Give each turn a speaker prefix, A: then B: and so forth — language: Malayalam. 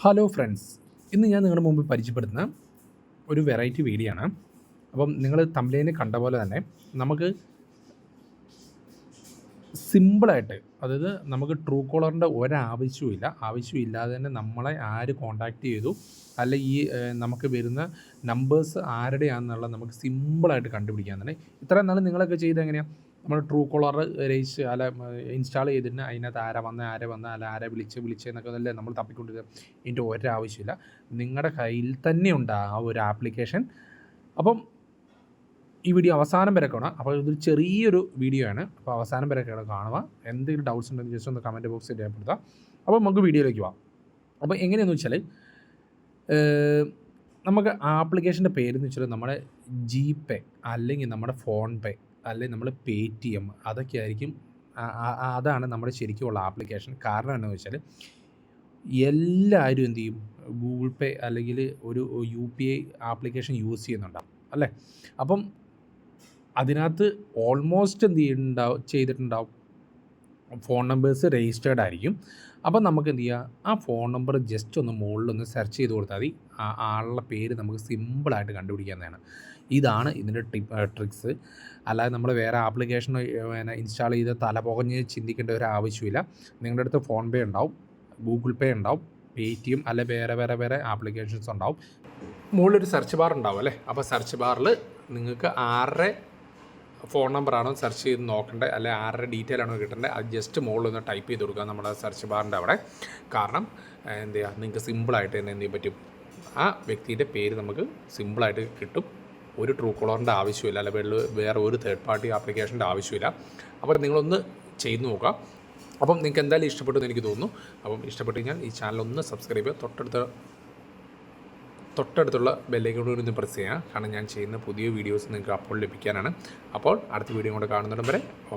A: ഹലോ ഫ്രണ്ട്സ് ഇന്ന് ഞാൻ നിങ്ങളുടെ മുമ്പിൽ പരിചയപ്പെടുത്തുന്ന ഒരു വെറൈറ്റി വീഡിയോ ആണ്. അപ്പം നിങ്ങൾ തമ്പ്ലൈനെ കണ്ട പോലെ തന്നെ നമുക്ക് സിമ്പിളായിട്ട് അതായത് നമുക്ക് ട്രൂ കോളറിന്റെ ഒരാവശ്യവുമില്ല ആവശ്യമില്ലാതെ തന്നെ നമ്മളെ ആര് കോണ്ടാക്ട് ചെയ്തു? അല്ല ഈ നമുക്ക് വരുന്ന നമ്പേഴ്സ് ആരുടെയാണെന്നുള്ള നമുക്ക് സിമ്പിളായിട്ട് കണ്ടുപിടിക്കാൻ തന്നെ ഇത്രയും നാൾ നിങ്ങളൊക്കെ ചെയ്ത് എങ്ങനെയാണ് നമ്മൾ ട്രൂ കോളർ രജിസ്റ്റർ അല്ല ഇൻസ്റ്റാൾ ചെയ്തിട്ട് അതിനകത്ത് ആരാ വന്ന ആരെ വന്ന അല്ല ആരെ വിളിച്ച് വിളിച്ചെന്നൊക്കെ അല്ലേ നമ്മൾ തപ്പിക്കൊണ്ടിരിക്കുക ഇതിന്റെ ഒരാവശ്യമില്ല. നിങ്ങളുടെ കയ്യിൽ തന്നെ ഉണ്ട് ആ ഒരു ആപ്ലിക്കേഷൻ അപ്പം ഈ വീഡിയോ അവസാനം വരെ കാണാം അപ്പോൾ ഇതൊരു ചെറിയൊരു വീഡിയോ ആണ്. അപ്പോൾ അവസാനം വരെ കാണുക. എന്തെങ്കിലും ഡൗട്ട്സ് ഉണ്ടെങ്കിൽ ജസ്റ്റ് ഒന്ന് കമന്റ് ബോക്സിൽ രേഖപ്പെടുത്താം അപ്പോൾ നമുക്ക് വീഡിയോയിലേക്ക് പോവാം. അപ്പോൾ എങ്ങനെയാണെന്ന് വെച്ചാൽ നമുക്ക് ആപ്ലിക്കേഷന്റെ പേരെന്ന് വെച്ചാൽ നമ്മുടെ ജി പേ അല്ലെങ്കിൽ നമ്മുടെ ഫോൺ പേ അല്ലെങ്കിൽ നമ്മൾ പേ ടി എം അതൊക്കെ ആയിരിക്കും അതാണ് നമ്മുടെ ശരിക്കുമുള്ള ആപ്ലിക്കേഷൻ കാരണം എന്താണെന്ന് വെച്ചാൽ എല്ലാവരും എന്ത് ചെയ്യും? ഗൂഗിൾ പേ അല്ലെങ്കിൽ ഒരു U P I application use ചെയ്യുന്നുണ്ടാവും അല്ലേ? അപ്പം അതിനകത്ത് ഓൾമോസ്റ്റ് എന്ത് ചെയ്യുന്നുണ്ടാവും ചെയ്തിട്ടുണ്ടാവും. ഫോൺ നമ്പേഴ്സ് രജിസ്റ്റേർഡ് ആയിരിക്കും. അപ്പോൾ നമുക്ക് എന്ത് ചെയ്യുക ആ ഫോൺ നമ്പർ ജസ്റ്റ് ഒന്ന് മുകളിലൊന്ന് സെർച്ച് ചെയ്ത് കൊടുത്താൽ മതി. ആ ആളുടെ പേര് നമുക്ക് സിമ്പിളായിട്ട് കണ്ടുപിടിക്കാവുന്നതാണ്. ഇതാണ് ഇതിന്റെ ടിപ്പ് ട്രിക്സ് അല്ലാതെ നമ്മൾ വേറെ ആപ്ലിക്കേഷൻ പിന്നെ ഇൻസ്റ്റാൾ ചെയ്ത് തല പുകഞ്ഞ് ചിന്തിക്കേണ്ട ഒരു ആവശ്യമില്ല. നിങ്ങളുടെ അടുത്ത് ഫോൺ പേ ഉണ്ടാവും ഗൂഗിൾ പേ ഉണ്ടാവും പേ ടി എം അല്ലെ വേറെ വേറെ വേറെ ആപ്ലിക്കേഷൻസ് ഉണ്ടാവും. മുകളിലൊരു സെർച്ച് ബാർ ഉണ്ടാവും അല്ലേ? അപ്പോൾ സെർച്ച് ബാറിൽ നിങ്ങൾക്ക് ആരുടെ ഫോൺ നമ്പറാണോ സെർച്ച് ചെയ്ത് നോക്കേണ്ടത് അല്ലെ ആരുടെ ഡീറ്റെയിൽ ആണോ കിട്ടേണ്ടത് അത് ജസ്റ്റ് മുകളിൽ ഒന്ന് ടൈപ്പ് ചെയ്ത് കൊടുക്കുക നമ്മുടെ സെർച്ച് ബാറിന്റെ അവിടെ. കാരണം എന്ത് ചെയ്യുക? നിങ്ങൾക്ക് സിമ്പിളായിട്ട് തന്നെ എന്ത് ചെയ്യാൻ പറ്റും? ആ വ്യക്തിയുടെ പേര് നമുക്ക് സിമ്പിളായിട്ട് കിട്ടും. ഒരു ട്രൂ കോളറിന്റെ ആവശ്യമില്ല. അല്ല വേറെ വേറെ ഒരു തേർഡ് പാർട്ടി ആപ്ലിക്കേഷന്റെ ആവശ്യമില്ല. അപ്പോൾ നിങ്ങളൊന്ന് ചെയ്ത് നോക്കുക. അപ്പം നിങ്ങൾക്ക് എന്തായാലും ഇഷ്ടപ്പെട്ടു എന്ന് എനിക്ക് തോന്നുന്നു. അപ്പം ഇഷ്ടപ്പെട്ട് കഴിഞ്ഞാൽ ഈ ചാനൽ ഒന്ന് സബ്സ്ക്രൈബ് ചെയ്യുക. തൊട്ടടുത്ത തൊട്ടടുത്തുള്ള ബെല്ലൈക്കോട് ഒന്ന് പ്രസ് ചെയ്യുക കാരണം ഞാൻ ചെയ്യുന്ന പുതിയ വീഡിയോസ് നിങ്ങൾക്ക് അപ്പോൾ ലഭിക്കാനാണ്. അപ്പോൾ അടുത്ത വീഡിയോ കൂടെ കാണുന്നിടം വരെ ഓക്കെ.